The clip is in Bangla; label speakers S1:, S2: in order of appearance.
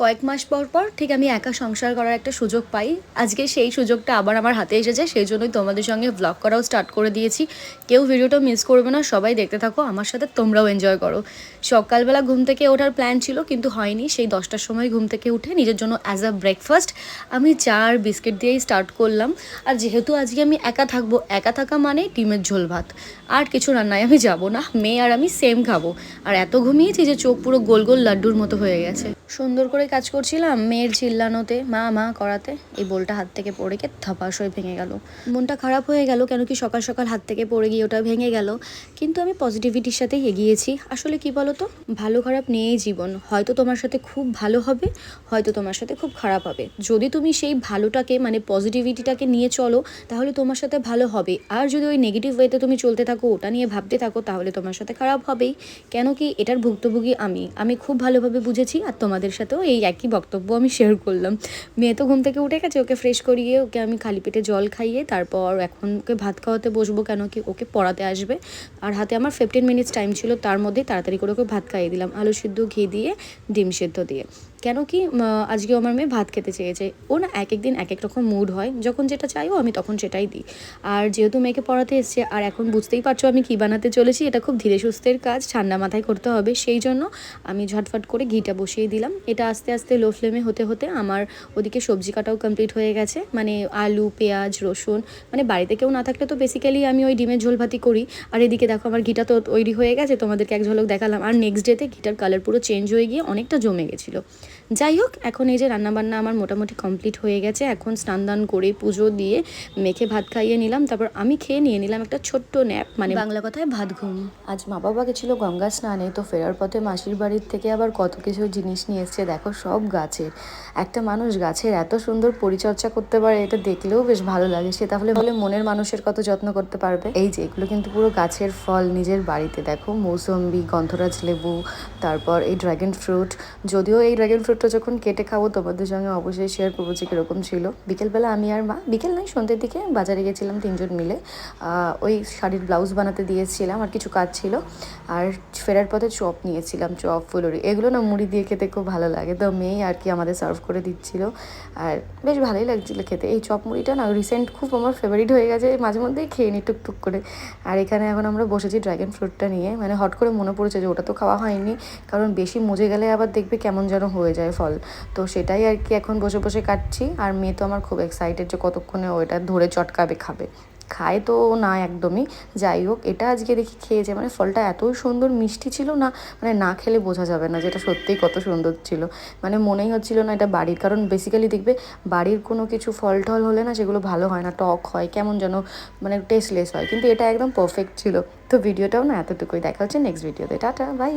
S1: কয়েক মাস পর পর ঠিক আমি একা সংসার করার একটা সুযোগ পাই। আজকে সেই সুযোগটা আবার আমার হাতে এসেছে সেই জন্যই তোমাদের সঙ্গে ব্লগ করাও স্টার্ট করে দিয়েছি। কেউ ভিডিওটা মিস করবে না, সবাই দেখতে থাকো, আমার সাথে তোমরাও এনজয় করো। সকালবেলা ঘুম থেকে ওঠার প্ল্যান ছিল, কিন্তু হয়নি। সেই দশটার সময় ঘুম থেকে উঠে নিজের জন্য অ্যাজ আ ব্রেকফাস্ট আমি চা আর বিস্কিট দিয়েই স্টার্ট করলাম। আর যেহেতু আজকে আমি একা থাকব, একা থাকা মানে ডিমের ঝোল ভাত। আর কিছু রান্নায় আমি যাব না, মেয়ে আর আমি সেম খাব। আর এত ঘুমিয়েছি যে চোখ পুরো গোল গোল লাড্ডুর মতো হয়ে গেছে। সুন্দর করে কাজ করছিলাম, মেয়ের চিল্লানোতে, মা মা করাতে, এই বোলটা হাত থেকে পড়ে গিয়ে থাপাস হয়ে ভেঙে গেল। মনটা খারাপ হয়ে গেল কেন কি সকাল সকাল হাত থেকে পড়ে গিয়ে ওটা ভেঙে গেল, কিন্তু আমি পজিটিভিটির সাথেই এগিয়েছি আসলে কি বলো তো ভালো খারাপ নিয়েই জীবন। হয়তো তোমার সাথে খুব ভালো হবে, হয়তো তোমার সাথে খুব খারাপ হবে। যদি তুমি সেই ভালোটাকে মানে পজিটিভিটিটাকে নিয়ে চলো, তাহলে তোমার সাথে ভালো হবে। আর যদি ওই নেগেটিভ ওয়েতে তুমি চলতে থাকো, ওটা নিয়ে ভাবতে থাকো, তাহলে তোমার সাথে খারাপ হবেই। কেন কি এটার ভুক্তভোগী আমি। আমি খুব ভালোভাবে বুঝেছি, আর তোমাদের সাথেও এই একই বক্তব্য আমি শেয়ার করলাম। মেয়ে তো ঘুম থেকে উঠে গেছে, ওকে ফ্রেশ করিয়ে, ওকে আমি খালি পেটে জল খাইয়ে, তারপর এখন ওকে ভাত খাওয়াতে বসবো কেন কি ওকে পড়াতে আসবে। আর হাতে আমার ফিফটিন মিনিটস টাইম ছিল, তার মধ্যেই তাড়াতাড়ি করে ওকে ভাত খাইয়ে দিলাম, আলু সিদ্ধ, ঘি দিয়ে, ডিম সিদ্ধ দিয়ে। কেন কি উম, আজকে আমার মেয়ে ভাত খেতে চেয়েছে। ও না এক এক দিন এক এক রকম মুড হয়। যখন যেটা চাইও আমি তখন সেটাই দিই। আর যেহেতু মেয়েকে পড়াতে এসছে আর এখন বুঝতেই পারছ আমি কী বানাতে চলেছি এটা খুব ধীরে সুস্থের কাজ ঠান্ডা মাথায় করতে হবে। সেই জন্য আমি ঝটফট করে ঘিটা বসিয়ে দিলাম। এটা আস্তে আস্তে লো ফ্লেমে হতে হতে আমার ওদিকে সবজি কাটাও কমপ্লিট হয়ে গেছে। মানে আলু পেঁয়াজ রসুন মানে বাড়িতে কেউ না থাকলে তো বেসিক্যালি আমি ওই ডিমের ঝোল ভাতি করি। আর এদিকে দেখো আমার ঘিটা তো তৈরি হয়ে গেছে তোমাদেরকে এক ঝলক দেখালাম। আর নেক্সট ডেতে ঘিটার কালার পুরো চেঞ্জ হয়ে গিয়ে অনেকটা জমে গেছিল। যাই হোক, এখন এই যে রান্নাবান্না আমার মোটামুটি কমপ্লিট হয়ে গেছে। এখন স্নান দান করে পুজো দিয়ে মেখে ভাত খাইয়ে নিলাম। তারপর আমি খেয়ে নিয়ে নিলাম একটা ছোট্ট ন্যাপ মানে বাংলা কথায় ভাত ঘুম। আজ মা বাবা গেছিল গঙ্গা স্নানে, তো ফেরার পথে মাসির বাড়ির থেকে আবার কত কিছু জিনিস নিয়ে এসছে, দেখো সব গাছের। একটা মানুষ গাছের এত সুন্দর পরিচর্যা করতে পারে, এটা দেখলেও বেশ ভালো লাগে। সে তাহলে বলে মনের মানুষের কত যত্ন করতে পারবে? এই যে, এগুলো কিন্তু পুরো গাছের ফল নিজের বাড়িতে। দেখো, মৌসম্বি, গন্ধরাজ লেবু, তারপর এই ড্রাগন ফ্রুট যদিও এই ড্রাগন ফ্রুটটা যখন কেটে খাব, তোমাদের সঙ্গে অবশ্যই শেয়ার করব যে কীরকম ছিল। বিকেলবেলা আমি আর মা, বিকেল নয়, সন্ধ্যের দিকে বাজারে গেছিলাম তিনজন মিলে। ওই শাড়ির ব্লাউজ বানাতে দিয়েছিলাম, আর কিছু কাজ ছিল। আর ফেরার পথে চপ নিয়েছিলাম, চপ, ফুলুরি। এগুলো না মুড়ি দিয়ে খেতে খুব ভালো লাগে। তো মেয়ে আর কি আমাদের সার্ভ করে দিচ্ছিল। আর বেশ ভালোই লাগছিল খেতে। এই চপ মুড়িটা না রিসেন্ট খুব আমার ফেভারিট হয়ে গেছে, মাঝে মধ্যেই খেয়ে নিই টুকটুক করে। আর এখানে এখন আমরা বসেছি ড্রাগন ফ্রুটটা নিয়ে। মানে হট করে মনে পড়েছে যে ওটা তো খাওয়া হয়নি। কারণ বেশি মজে গেলে আবার দেখবে কেমন যেন হয়ে যায় ফল। তো সেটাই আর কি এখন বসে বসে কাটছি। আর মেয়ে তো আমার খুব এক্সাইটেড যে কতক্ষণে ওটা ধরে চটকাবে, খাবে। খায় তো না একদমই। যাই হোক, এটা আজকে দেখি খেয়েছে মানে ফলটা এতই সুন্দর, মিষ্টি ছিল না মানে না খেলে বোঝা যাবে না যেটা সত্যিই কত সুন্দর ছিল। মানে মনেই হচ্ছিল না এটা বাড়ির। কারণ বেসিক্যালি দেখবে বাড়ির কোনো কিছু ফল টল হলে না সেগুলো ভালো হয় না। টক হয়, কেমন যেন মানে টেস্টলেস হয়। কিন্তু এটা একদম পারফেক্ট ছিল। তো ভিডিওটাও না এতটুকুই। দেখা হচ্ছে নেক্সট ভিডিওতে টাটা বাই